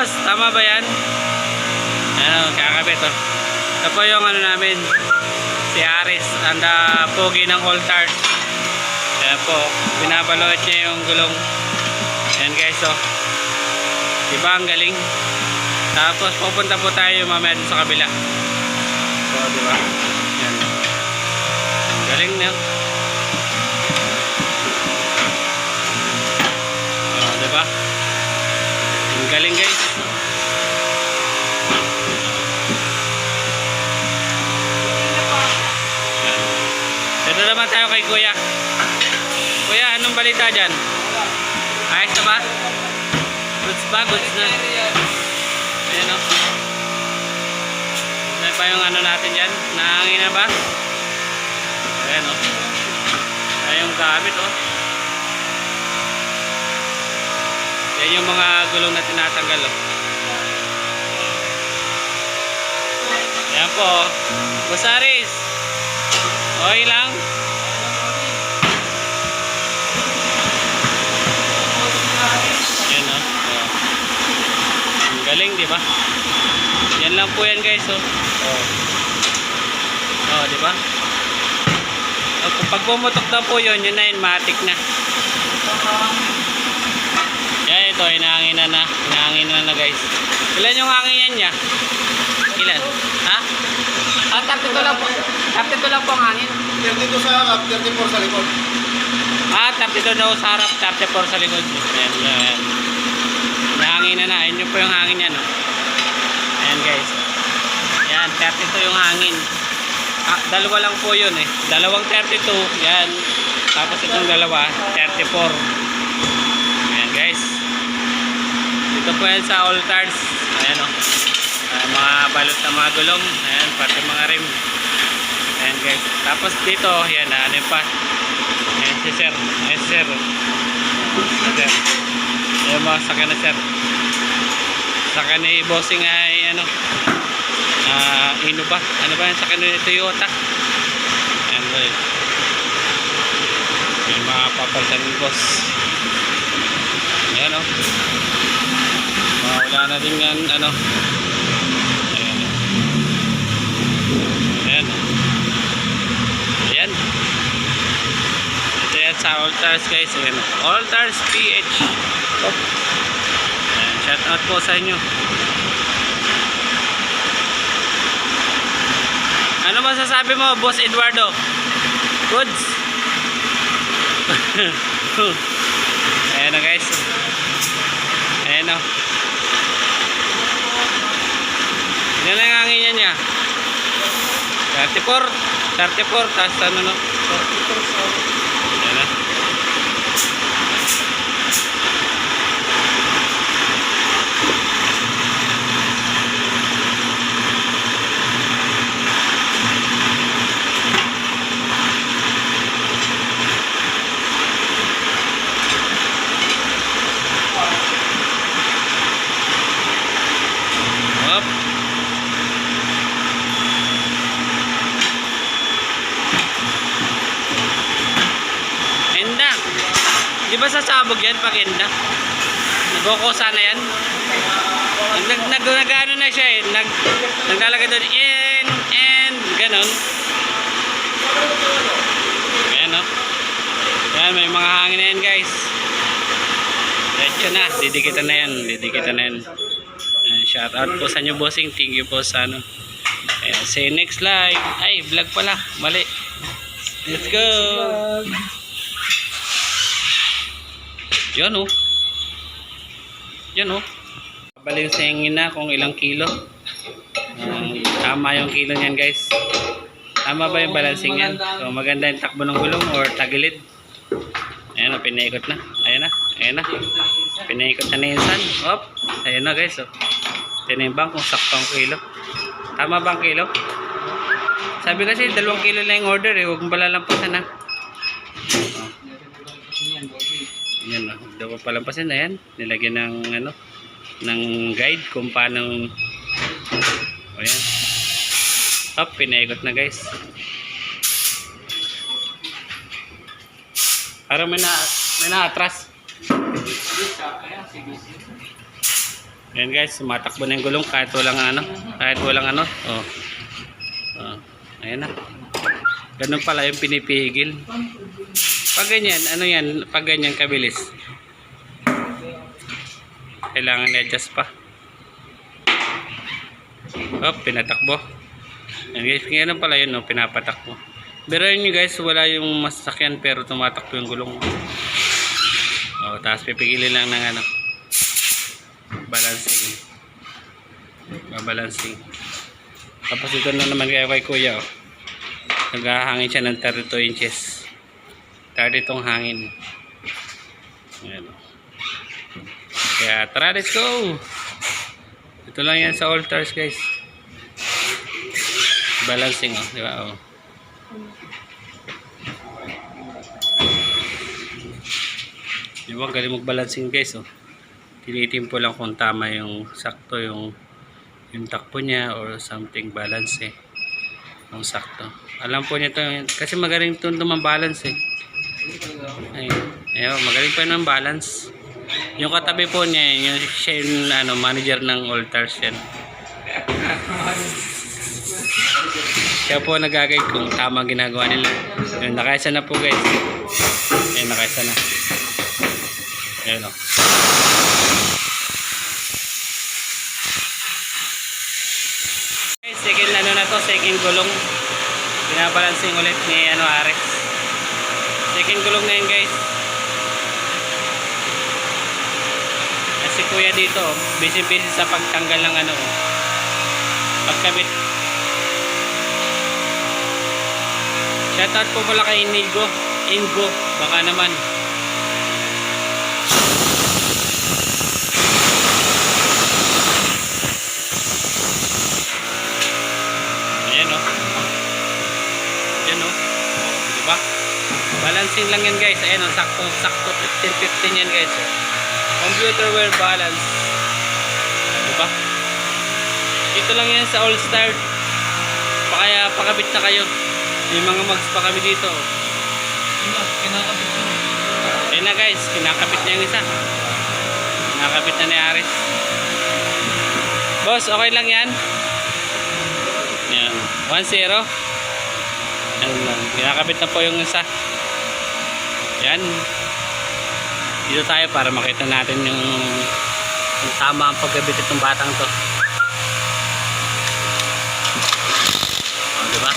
Boss, tama ba yan? Ano, kakabit oh. Ito po yung ano namin, si Aris, ang uh, pogi ng all tart. Ayan po, binabalot niya yung gulong. Ayan guys oh. Diba ang galing? Tapos pupunta po tayo mamaya sa kabila. So, diba? Ayan. Galing na. Oh, diba? Ang galing guys. Dito naman tayo kay Kuya. Kuya, anong balita dyan? Ayos na ba? Goods ba? Goods na? Ayan o. Ano pa yung ano natin dyan? Nahangin na ba? Ayan o. Ayan yung gamit o. Yan yung mga gulong na tinatanggal o. Ayan po. Busaris. Okay lang. Yan o. Oh. Ang galing, di ba? Yan lang po yan guys, oh. Oh, oh di ba? Oh, pag pumutok na po yun, yun na yun, matik na. Ito, hinahangin na na. Hinahangin na na guys. Ilan yung hangin niya? Ilan? Ha? Ah, 32 lang po. 32 lang po ang hangin. 32 sa harap, 34 sa likod. Ah, 32 daw sa harap, 34 sa likod. Ayan, ayan. Nahangin na na. Ayan yung po yung hangin yan. No? Ayan guys. Ayan, 32 yung hangin. Ah, dalawa lang po yun eh. Dalawang 32. Yan. Tapos itong dalawa, 34. Ayan guys. Yan sa all cars. Ayan o. Ah, mga balot na mga gulong. Ayan, pati mga rim. Ayan guys. Tapos dito, yan, ano yun pa. Ayan si sir. Ayan si sir. Ayan sir. Ayan mga sakyan na sir. Sakyan ni bossing ay ano. Ah, ino ba? Ano ba yung sakyan ni Toyota? Ayan yun. Yung mga papalitan ni boss. Ayan o. Wala na din yan ano. Ayan. Ayan. Ayan. Ito yan sa Altars guys. Ayan. Altars PH. Oh. Ayan. Shout out po sa inyo. Ano masasabi mo, Boss Eduardo? Goods? Ayan na guys. Ayan na. niya? 34. 34. Tapos ano no? 34. Ba sasabog yan pag enda? Nagkukusa na yan? Nag, nag, nag, ano na siya eh. Nag, naglalagay doon in, and, ganon. Ayan o. Ayan, may mga hangin na yan guys. Diretso na. Didikitan na yan. Didikitan na yan. Ayan, shout out po sa inyo bossing. Thank you po sa ano. Ayan, see next live. Ay, vlog pala. Mali. Let's go. Yan oh. Yan oh. Hingin na kung ilang kilo. Um, tama yung kilo niyan guys. Tama ba yung balancing yan? So maganda yung takbo ng gulong or tagilid. Ayan o, pinaikot na. Ayan na. Ayan na. Pinaikot na na yung sun. Op. Ayan na guys. Oh. Tinimbang kung sakto ang kilo. Tama ba ang kilo? Sabi kasi dalawang kilo na yung order eh. Huwag mong palalampasan ha. Oh. Ayan o. Huwag daw palampasin. Ayan. Nilagyan ng ano ng guide kung paano o yan up pinaikot na guys parang may na may na-atras Ayan guys, sumatakbo na yung gulong kahit walang ano, kahit walang ano. Oh. Oh. Ayan na. Ganun pala yung pinipigil. Pag ganyan, ano yan, pag ganyan kabilis. Kailangan i-adjust pa. Oh, pinatakbo. Ayan guys, ganyan pala yun, no, pinapatakbo. Pero yun guys, wala yung masakyan pero tumatakbo yung gulong. Oh, tapos pipigilin lang ng ano, balancing. Babalancing. Tapos ito na naman kay kuya, oh. Naghahangin siya ng 32 inches. 30 itong hangin. Ayan. Kaya tara, let's go! Ito lang yan sa altars guys. Balancing oh, di? Oh. Di ba, galing mag-balancing guys oh. Tinitimpo lang kung tama yung sakto yung yung takbo niya or something balance eh. Yung sakto. Alam po niya to, kasi magaling to balance eh. Ayun. Ayun, magaling pa ng balance. Yung katabi po niya, yung siya yung ano, manager ng altars yan. Siya po nagagay kung tama ang ginagawa nila. Ayun, nakaisa na po guys. Ayun, nakaisa na. Ayun o. Okay, second gulong. Binabalancing ulit ni ano Arex. Second gulong na yun guys. Kasi kuya dito, busy-busy sa pagtanggal ng ano, pagkabit. Shoutout po pala kay Inigo. Ingo, baka naman. Ayan o. Ayan o. Diba? Balancing lang yan guys. Ayan o, sakto, sakto 15-15 yan guys. oh. Computer wear balance. Diba? Ito lang yan sa All Star. Pa kaya pakabit na kayo. May mga mags pa kami dito. oh. Ayan na guys, kinakabit niya yung isa. Kinakabit na ni Aris. Boss, okay lang yan? Yan. 1-0. Yan lang. Kinakabit na po yung isa. Yan. Dito tayo para makita natin yung, yung tama ang pagkabit itong batang to. O, diba?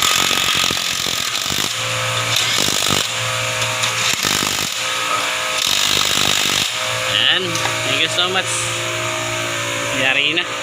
Thank you so much. Yari na.